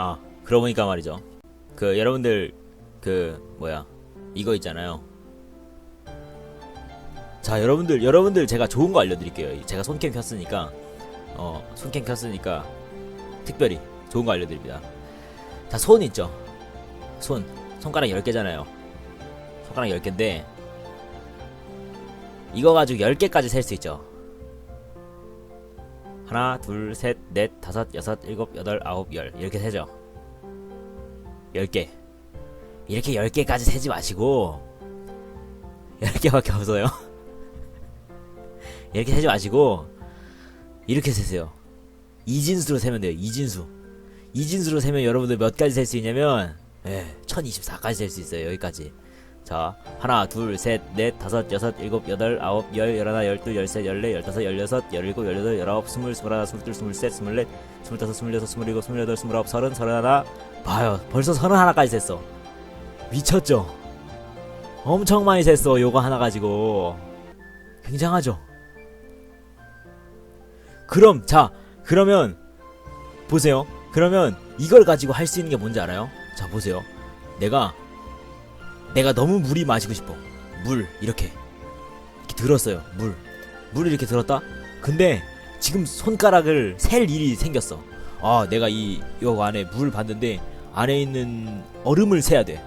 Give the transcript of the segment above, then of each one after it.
아 그러고 보니까 말이죠. 그 여러분들 그 뭐야 이거 있잖아요. 자 여러분들 여러분들 제가 좋은 거 알려드릴게요. 제가 손캠 켰으니까 어 손캠 켰으니까 특별히 좋은 거 알려드립니다. 자 손 있죠? 손. 손가락 10개잖아요. 손가락 10개인데 이거 가지고 10개까지 셀 수 있죠 하나 둘 셋 넷 다섯 여섯 일곱 여덟 아홉 열. 이렇게 세죠? 10개. 이렇게 10개까지 세지 마시고 10개밖에 없어요. 이렇게 세지 마시고 이렇게 세세요. 이진수로 세면 돼요 이진수. 이진수로 세면 여러분들 몇 가지 셀 수 있냐면 예, 1024까지 셀 수 있어요 여기까지 자 하나 둘 셋 넷 다섯 여섯 일곱 여덟 아홉 열 열하나 열둘 열셋 열넷 열다섯 열여섯 열일곱 열여덟 열아홉 스물 스물하나 스물둘 스물셋 스물넷 스물다섯 스물여섯 스물일곱 스물여덟 스물아홉 서른 서른하나. 봐요. 벌써 서른하나까지 셌어. 미쳤죠? 엄청 많이 셌어 요거 하나 가지고. 굉장하죠? 그럼 자 그러면 보세요. 그러면 이걸 가지고 할 수 있는 게 뭔지 알아요? 자 보세요. 내가 내가 너무 물이 마시고 싶어. 물 이렇게. 이렇게 들었어요 물. 물을 이렇게 들었다? 근데 지금 손가락을 셀 일이 생겼어. 아 내가 이요 안에 물 봤는데 안에 있는 얼음을 세야 돼.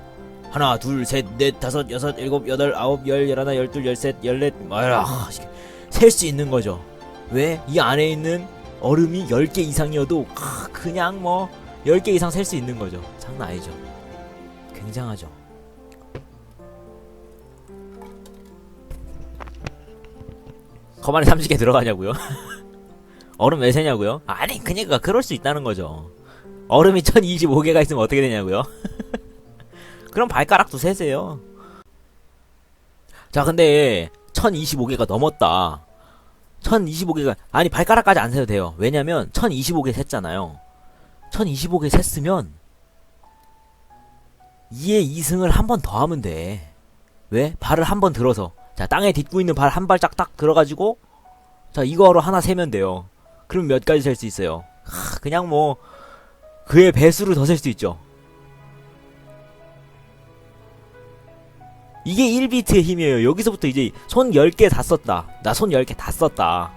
하나 둘 셋 넷 다섯 여섯 일곱 여덟 아홉 열 열하나 열둘 열셋 열넷 아셀 수 있는 거죠. 왜? 이 안에 있는 얼음이 10개 이상이어도 아, 그냥 뭐 10개 이상 셀 수 있는 거죠. 장난 아니죠. 굉장하죠 거만에 30개 들어가냐고요? 얼음 왜 세냐고요? 아니 그니까 그럴 수 있다는 거죠 얼음이 1025개가 있으면 어떻게 되냐고요? 그럼 발가락도 세세요 자 근데 1025개가 넘었다 1025개가 아니 발가락까지 안 세도 돼요 왜냐면 1025개 셌잖아요 1025개 셌으면 2의 2승을 한 번 더 하면 돼 왜? 발을 한 번 들어서 자 땅에 딛고 있는 발 한 발짝 딱 들어가지고 자 이거로 하나 세면 돼요. 그럼 몇 가지 셀 수 있어요. 하, 그냥 뭐 그의 배수를 더 셀 수 있죠. 이게 1비트의 힘이에요. 여기서부터 이제 손 10개 다 썼다. 나 손 10개 다 썼다.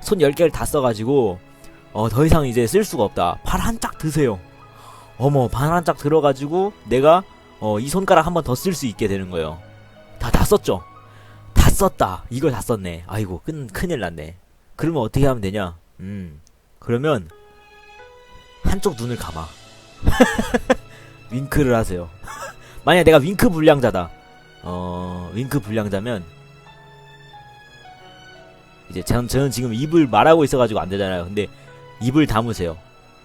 손 10개를 다 써가지고 어 더 이상 이제 쓸 수가 없다. 팔 한 짝 드세요. 어머 발 한 짝 들어가지고 내가 어 이 손가락 한 번 더 쓸 수 있게 되는 거예요. 다 다 썼죠 다 썼다. 이걸 다 썼네. 아이고 큰, 큰일 났네. 그러면 어떻게 하면 되냐? 음 그러면 한쪽 눈을 감아. 윙크를 하세요. 만약 내가 윙크 불량자다. 어 윙크 불량자면 이제 저는, 저는 지금 입을 말하고 있어가지고 안 되잖아요. 근데 입을 담으세요.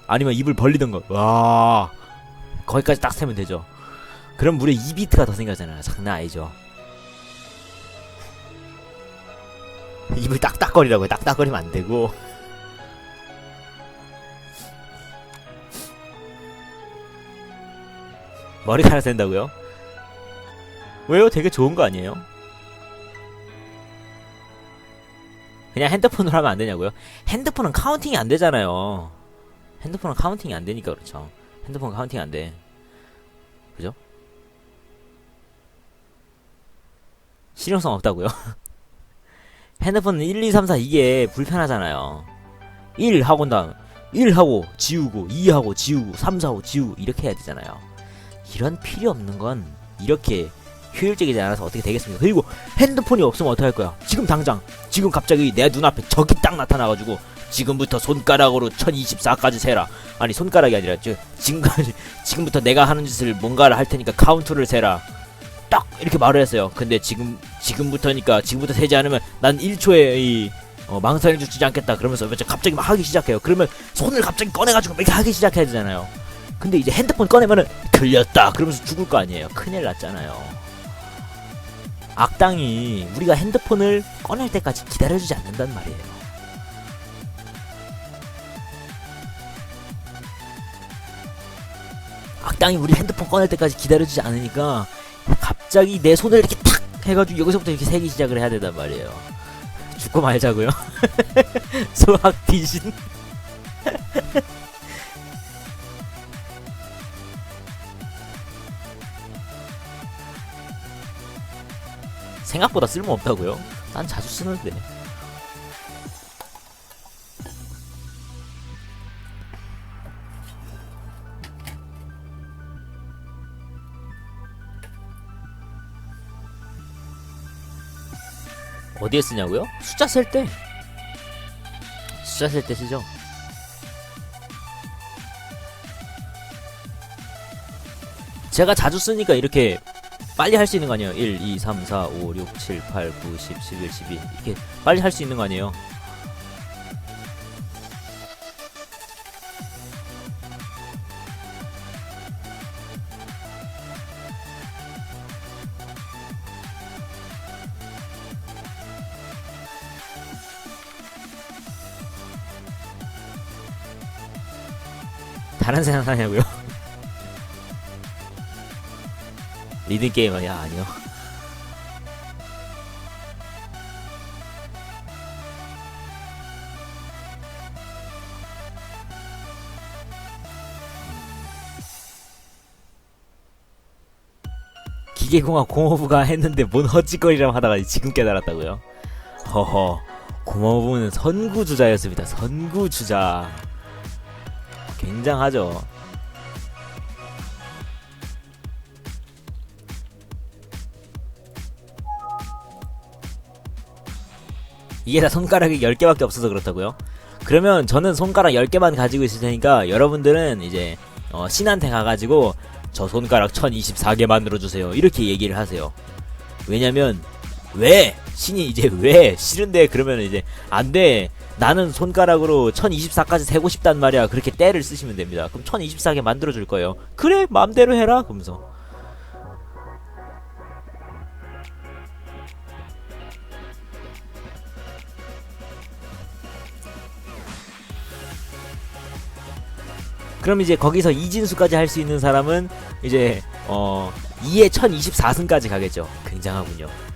아니면 입을 벌리던가 와 거기까지 딱 세면 되죠. 그럼 무려 2비트가 더 생겼잖아요. 장난 아니죠 입을 딱딱거리라고요 딱딱거리면 안 되고 머리카락 센다고요? 왜요? 되게 좋은 거 아니에요? 그냥 핸드폰으로 하면 안 되냐고요? 핸드폰은 카운팅이 안 되잖아요. 핸드폰은 카운팅이 안 되니까 그렇죠. 핸드폰 카운팅 안 돼. 그죠? 실용성 없다고요? 핸드폰은 1, 2, 3, 4 이게 불편하잖아요. 1 하고 다음 1 하고 지우고 2 하고 지우고 3, 4 하고 지우고 이렇게 해야 되잖아요. 이런 필요 없는 건 이렇게 효율적이지 않아서 어떻게 되겠습니까? 그리고 핸드폰이 없으면 어떡할 거야? 지금 당장 지금 갑자기 내 눈앞에 적이 딱 나타나가지고 지금부터 손가락으로 1024까지 세라 아니 손가락이 아니라 저 지금까지 지금부터 내가 하는 짓을 뭔가를 할 테니까 카운트를 세라 딱 이렇게 말을 했어요. 근데 지금 지금부터니까 지금부터 세지 않으면 난 1초에 이 어, 망설임 주지 않겠다 그러면서 갑자기 막 하기 시작해요. 그러면 손을 갑자기 꺼내가지고 막 이렇게 하기 시작해야 되잖아요. 근데 이제 핸드폰 꺼내면은 틀렸다 그러면서 죽을 거 아니에요. 큰일 났잖아요. 악당이 우리가 핸드폰을 꺼낼 때까지 기다려주지 않는단 말이에요. 악당이 우리 핸드폰 꺼낼 때까지 기다려주지 않으니까 갑자기 내 손을 이렇게 탁 해가지고 여기서부터 이렇게 세기 시작을 해야 되단 말이에요. 죽고 말자고요. 소학 귀신. 생각보다 쓸모없다고요? 난 자주 쓰는데. 어디에 쓰냐고요? 숫자 셀 때. 숫자 셀 때 쓰죠. 제가 자주 쓰니까 이렇게 빨리 할 수 있는 거 아니에요? 1, 2, 3, 4, 5, 6, 7, 8, 9, 10, 11, 12 이렇게 빨리 할 수 있는 거 아니에요? 다른 생각 하냐고요? 리듬 게임 아니야 아니요. 기계공학 공업부가 했는데 뭔 헛짓거리라고 하다가 지금 깨달았다고요? 허허 공업부는 선구주자였습니다. 선구주자. 굉장하죠. 이게 다 손가락이 10개밖에 없어서 그렇다고요? 그러면 저는 손가락 10개만 가지고 있을 테니까 여러분들은 이제 어, 신한테 가가지고 저 손가락 1024개 만들어 주세요. 이렇게 얘기를 하세요. 왜냐면 왜? 신이 이제 왜? 싫은데 그러면 이제 안 돼. 나는 손가락으로 1024까지 세고 싶단 말이야. 그렇게 때를 쓰시면 됩니다. 그럼 1024개 만들어줄 거예요. 그래, 마음대로 해라. 그러면서. 그럼 이제 거기서 이진수까지 할 수 있는 사람은 이제 어 2에 1024승까지 가겠죠. 굉장하군요.